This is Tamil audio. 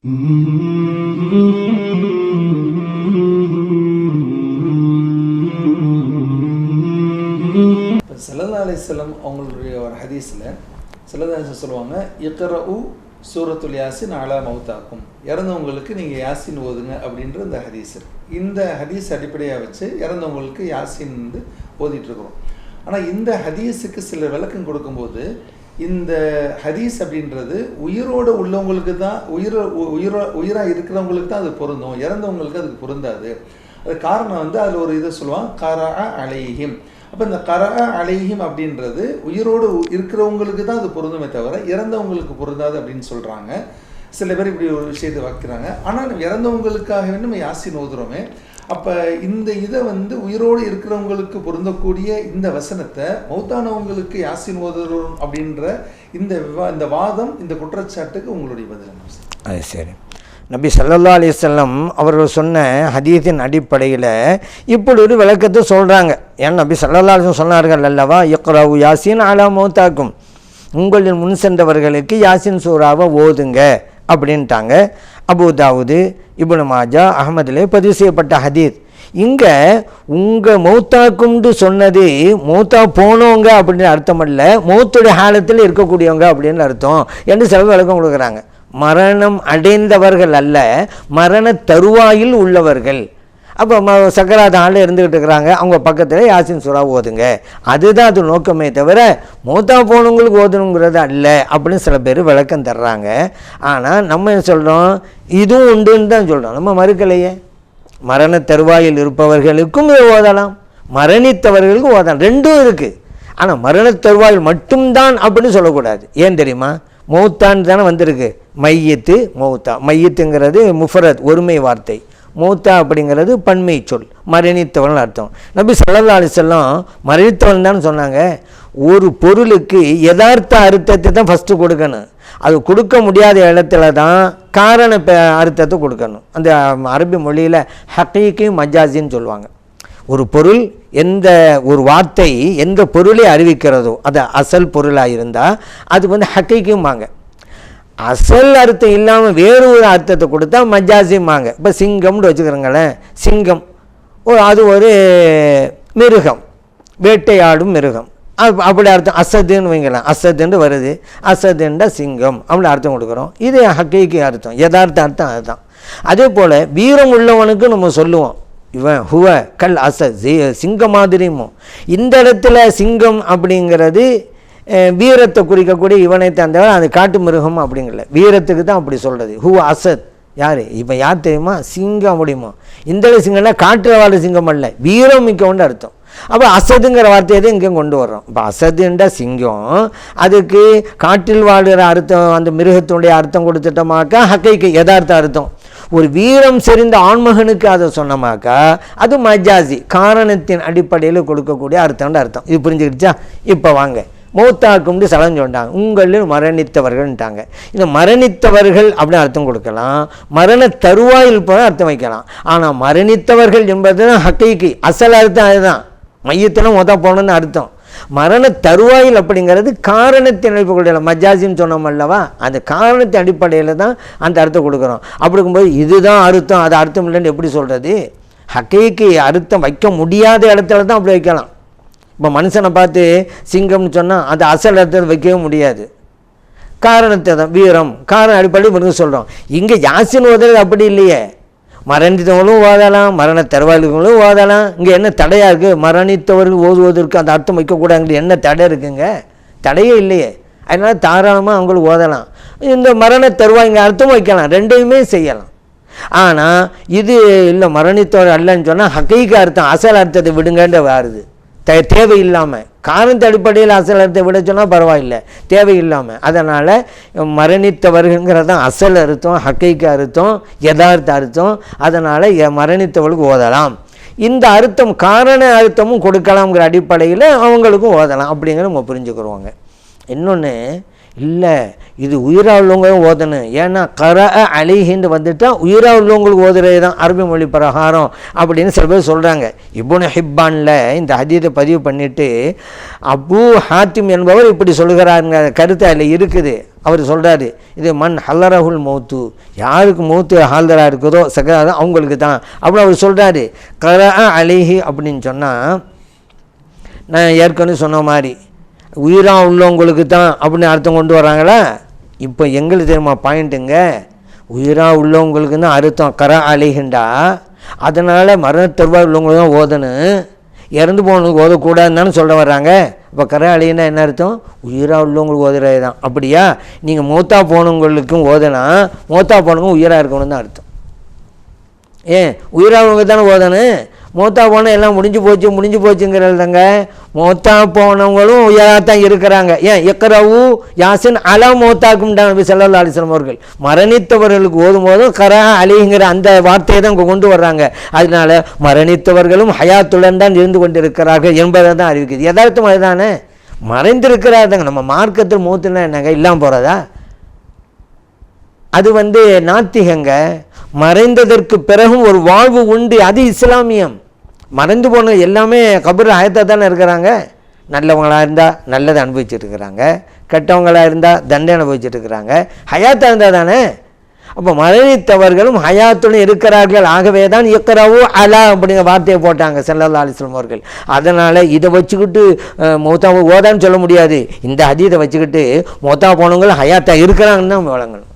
இப்போ அலிஸ்லம் அவங்களுடைய ஒரு ஹதீஸில் சல்லல்லா சொல்லுவாங்க இக்கரஉ சூரத்துல் யாசின் அலா மவுத்தாக்கும் இறந்தவங்களுக்கு நீங்கள் யாசின் ஓதுங்க அப்படின்ற இந்த ஹதீஸ் இந்த ஹதீஸ் அடிப்படையாக வச்சு இறந்தவங்களுக்கு யாசின் வந்து ஓதிட்டு இருக்கிறோம். ஆனால் இந்த ஹதீஸுக்கு சில விளக்கம் கொடுக்கும்போது இந்த ஹதீஸ் அப்படின்றது உயிரோடு உள்ளவங்களுக்கு தான் உயிர் உயிர உயிராக இருக்கிறவங்களுக்கு தான் அது பொருந்தும். இறந்தவங்களுக்கு அதுக்கு பொருந்தாது. அது காரணம் வந்து அதில் ஒரு இதை சொல்லுவாங்க கரா அலைஹிம். அப்போ இந்த கரா அலைஹிம் அப்படின்றது உயிரோடு இருக்கிறவங்களுக்கு தான் அது பொருந்துமே தவிர இறந்தவங்களுக்கு பொருந்தாது அப்படின்னு சொல்கிறாங்க சில பேர் இப்படி ஒரு விஷயத்தை வைக்கிறாங்க. ஆனால் இறந்தவங்களுக்காகவே நம்ம யாசின் ஓதுறோமே அப்போ இந்த இதை வந்து உயிரோடு இருக்கிறவங்களுக்கு பொருந்தக்கூடிய இந்த வசனத்தை மௌத்தானவங்களுக்கு யாசின் ஓதுறோம் அப்படின்ற இந்த விவா இந்த வாதம் இந்த குற்றச்சாட்டுக்கு உங்களுடைய பதில் அது சரி. நபி சல்லா அலிசல்லம் அவர்கள் சொன்ன ஹதீஸின் அடிப்படையில் இப்படி ஒரு விளக்கத்தை சொல்கிறாங்க ஏன் நபி சல்லா அலைஹி சொன்னார்கள் அல்லவா இக்ரவு யாசின் அலா மௌத்தாக்கும். உங்களின் முன் சென்றவர்களுக்கு யாசின் சூறாவை ஓதுங்க அப்படின்ட்டாங்க. அபூ தாவூது இபுனு மாஜா அகமதிலே பதிவு செய்யப்பட்ட ஹதீத். இங்கே உங்கள் மௌத்தாக்கும்னு சொன்னது மௌத்தா போனவங்க அப்படின்னு அர்த்தம் இல்லை மௌத்துடைய காலத்தில் இருக்கக்கூடியவங்க அப்படின்னு அர்த்தம் என்று சில விளக்கம் கொடுக்குறாங்க. மரணம் அடைந்தவர்கள் அல்ல மரண தருவாயில் உள்ளவர்கள். அப்போ ம சக்கராத ஆளில் இருந்துக்கிட்டு இருக்கிறாங்க. அவங்க பக்கத்தில் யாசின் சுறா ஓதுங்க. அதுதான் அது நோக்கமே தவிர மூத்தா போனவங்களுக்கு ஓதணுங்கிறது அல்ல அப்படின்னு சில பேர் விளக்கம் தர்றாங்க. ஆனால் நம்ம என்ன சொல்கிறோம் இதுவும் உண்டுன்னு தான் சொல்கிறோம் நம்ம மறுக்கலையே. மரண தருவாயில் இருப்பவர்களுக்கும் இதை ஓதலாம். மரணித்தவர்களுக்கும் ஓதலாம். ரெண்டும் இருக்குது ஆனால் மரண தருவாயில் மட்டும்தான் அப்படின்னு சொல்லக்கூடாது. ஏன் தெரியுமா? மௌத்தான்னு தானே வந்திருக்கு. மையத்து மௌத்தா. மையத்துங்கிறது முஃபரத் ஒருமை வார்த்தை. மூத்தா அப்படிங்கிறது பன்மை சொல் மரணித்தவன் அர்த்தம். நபி சல்லா அலிசல்லாம் மரணித்தவன் தான் சொன்னாங்க. ஒரு பொருளுக்கு யதார்த்த அர்த்தத்தை தான் ஃபஸ்ட்டு கொடுக்கணும். அது கொடுக்க முடியாத இடத்துல தான் காரண அர்த்தத்தை கொடுக்கணும். அந்த அரபி மொழியில் ஹக்கீக்கு மஜாசின்னு சொல்லுவாங்க. ஒரு பொருள் எந்த ஒரு வார்த்தை எந்த பொருளை அறிவிக்கிறதோ அது அசல் பொருளாக இருந்தால் அது வந்து ஹக்கைக்கும்பாங்க அசல் அர்த்தம் இல்லாமல் வேறு ஒரு அர்த்தத்தை கொடுத்தா மஜாசிம்பாங்க. இப்போ சிங்கம்னு வச்சுக்கிறோங்களேன் சிங்கம். ஓ அது ஒரு மிருகம். வேட்டையாடும் மிருகம். அப் அப்படி அர்த்தம். அசதுன்னு வைங்களேன். அசதுன்னு வருது. அசதுண்டா சிங்கம் அப்படி அர்த்தம் கொடுக்குறோம். இது ஹக்கைக்கு அர்த்தம். யதார்த்த அர்த்தம் அதுதான். அதே போல் வீரம் உள்ளவனுக்கு நம்ம சொல்லுவோம். இவன் ஹுவ கல் அச சி- சிங்கம் மாதிரியுமோ இந்த இடத்துல சிங்கம் அப்படிங்கிறது வீரத்தை குறிக்கக்கூடிய இவனை தந்தவர் அது காட்டு மிருகம் அப்படிங்கல. வீரத்துக்கு தான் அப்படி சொல்கிறது ஹூ அசத் யார்? இப்போ யார் தெரியுமா? சிங்கம் முடியுமோ இந்த சிங்கம்னா காட்டில் வாழ சிங்கம் அல்ல. வீரம் மிக்கவன்னு அர்த்தம். அப்போ அசதுங்கிற வார்த்தையை தான் இங்கே கொண்டு வர்றோம். இப்போ அசதுன்ற சிங்கம் அதுக்கு காட்டில் வாழ்கிற அர்த்தம் அந்த மிருகத்தினுடைய அர்த்தம் கொடுத்துட்டோமாக்கா ஹக்கைக்கு யதார்த்த அர்த்தம். ஒரு வீரம் செறிந்த ஆண்மகனுக்கு அதை சொன்னமாக்கா அது மஜாசி காரணத்தின் அடிப்படையில் கொடுக்கக்கூடிய அர்த்தம்னு அர்த்தம். இது புரிஞ்சுக்கிடுச்சா? இப்போ வாங்க. மௌத்தாக்கும்னு சலம் சொன்னாங்க உங்களில் மரணித்தவர்கள்ன்ட்டாங்க. இந்த மரணித்தவர்கள் அப்படின்னு அர்த்தம் கொடுக்கலாம். மரண தருவாயில் போல அர்த்தம் வைக்கலாம். ஆனால் மரணித்தவர்கள் என்பது தான் ஹக்கைக்கு அசல் அர்த்தம் அதுதான். மையத்தில் மொத்த போகணுன்னு அர்த்தம். மரண தருவாயில் அப்படிங்கிறது காரணத்தின் அடிப்படையில் மஜாசின்னு சொன்னோம் அல்லவா? அந்த காரணத்தின் அடிப்படையில் தான் அந்த அர்த்தம் கொடுக்குறோம். அப்படி இருக்கும்போது இதுதான் அர்த்தம். அது அர்த்தம் இல்லைன்னு எப்படி சொல்கிறது ஹக்கைக்கு அர்த்தம் வைக்க முடியாத இடத்துல தான் அப்படி வைக்கலாம். இப்போ மனுஷனை பார்த்து சிங்கம்னு சொன்னால் அது அசல் அர்த்தத்தை வைக்கவே முடியாது. காரணத்தை தான் வீரம். காரணம் அடிப்படையில் இவங்க சொல்கிறோம் இங்கே யாசின் ஓதுறது அப்படி இல்லையே. மரணித்தவங்களும் ஓதலாம் மரண தருவாளிகளும் ஓதலாம். இங்கே என்ன தடையாக இருக்குது மரணித்தவர்கள் ஓதுவதற்கு அந்த அர்த்தம் வைக்கக்கூடாது என்ன தடை இருக்குங்க? தடையே இல்லையே. அதனால் தாராளமாக அவங்களுக்கு ஓதலாம். இந்த மரண தருவாய் இங்கே அர்த்தம் வைக்கலாம். ரெண்டையுமே செய்யலாம். ஆனால் இது இல்லை மரணித்தவர் அல்லன்னு சொன்னால் ஹக்கைக்கு அர்த்தம் அசல் அர்த்தத்தை விடுங்கன்ற வருது. தே தேவையில்லாமல் காரணத்து அடிப்படையில் அசல் அர்த்தத்தை விட சொன்னால் பரவாயில்லை. தேவையில்லாமல் அதனால் மரணித்தவர்கள்ங்கிறதான் அசல் அர்த்தம் ஹக்கைக்கு அர்த்தம் யதார்த்த அர்த்தம். அதனால் மரணித்தவர்களுக்கு ஓதலாம். இந்த அர்த்தம் காரண அர்த்தமும் கொடுக்கலாம்ங்கிற அடிப்படையில் அவங்களுக்கும் ஓதலாம். அப்படிங்கிற நம்ம புரிஞ்சுக்கிறோங்க. இன்னொன்று இல்லை இது உயிராக உள்ளவங்க ஓதணும். ஏன்னா கர அலிஹின்னு வந்துட்டால் உயிராக உள்ளவங்களுக்கு ஓதுறது தான் அரபி மொழி பிரகாரம் அப்படின்னு சில பேர் சொல்கிறாங்க இபுன் ஹிப்பானில் இந்த ஹதீதை பதிவு பண்ணிவிட்டு அபு ஹாத்திம் என்பவர் இப்படி சொல்கிறாருங்க. கருத்து அதில் இருக்குது. அவர் சொல்கிறாரு இது மண் ஹல்லரகுல் மௌத்து. யாருக்கு மௌத்து ஹால்தராக இருக்குதோ சக்கராதோ அவங்களுக்கு தான். அப்படி அவர் சொல்கிறாரு கர அலிஹி அப்படின்னு சொன்னால் நான் ஏற்கனவே சொன்ன மாதிரி உயிராக உள்ளவங்களுக்கு தான் அப்படின்னு அர்த்தம் கொண்டு வராங்களா? இப்போ எங்களுக்கு தெரியுமா பாயிண்ட்டுங்க உயிராக உள்ளவங்களுக்கு தான் அர்த்தம். கர அழிகின்றா அதனால் மரணத்தருவா உள்ளவங்களுக்கு தான் ஓதணும். இறந்து போனவங்களுக்கு ஓதக்கூடாதுன்னு தானே சொல்ல வர்றாங்க. இப்போ கர அழின்னா என்ன அர்த்தம்? உயிராக உள்ளவங்களுக்கு ஓதுறது தான் அப்படியா? நீங்கள் மூத்தா போனவங்களுக்கும் ஓதனா மூத்தா போனவங்க உயிராக இருக்கணும் தான் அர்த்தம். ஏன்? உயிராக தானே ஓதணும். மூத்தா போனால் எல்லாம் முடிஞ்சு போச்சு முடிஞ்சு போச்சுங்கிறதாங்க மூத்தா போனவங்களும் உயிராக தான் இருக்கிறாங்க. ஏன்? எக்கரவு யாசின் அல மூத்தாக்கும் நபி ஸல்லல்லாஹு அவர்கள். மரணித்தவர்களுக்கு ஓதும் போதும் கரா அலிங்கிற அந்த வார்த்தையை தான் கொண்டு வர்றாங்க. அதனால மரணித்தவர்களும் ஹயாத்துடன் தான் இருந்து கொண்டிருக்கிறார்கள் என்பதை தான் அறிவிக்குது. யதார்த்தம் அதுதானே? மறைந்திருக்கிறாருங்க. நம்ம மார்க்கத்தில் மூத்துனா என்னங்க? இல்லாமல் போகிறதா அது வந்து நாத்திகங்க. மறைந்ததற்கு பிறகும் ஒரு வாழ்வு உண்டு. அது இஸ்லாமியம். மறைந்து போன எல்லாமே கபூர் ஆயத்தாக தானே இருக்கிறாங்க. நல்லவங்களாக இருந்தால் நல்லதை அனுபவிச்சுட்டு இருக்கிறாங்க கெட்டவங்களாக இருந்தால் தண்டனை அனுபவிச்சுட்டு இருக்கிறாங்க ஹயாத்தாக இருந்தால் தானே. அப்போ மரணித்தவர்களும் ஹயாத்துடன் இருக்கிறார்கள். ஆகவே தான் இக்கராவோ அலா அப்படிங்கிற வார்த்தையை போட்டாங்க செல்லல்லா அலிஸ்லாம் அவர்கள். அதனால் இதை வச்சுக்கிட்டு மௌத்தா ஓதான்னு சொல்ல முடியாது. இந்த அதீதை வச்சுக்கிட்டு மௌத்தா போனவங்களும் ஹயாத்தாக இருக்கிறாங்கன்னு தான் வழங்கணும்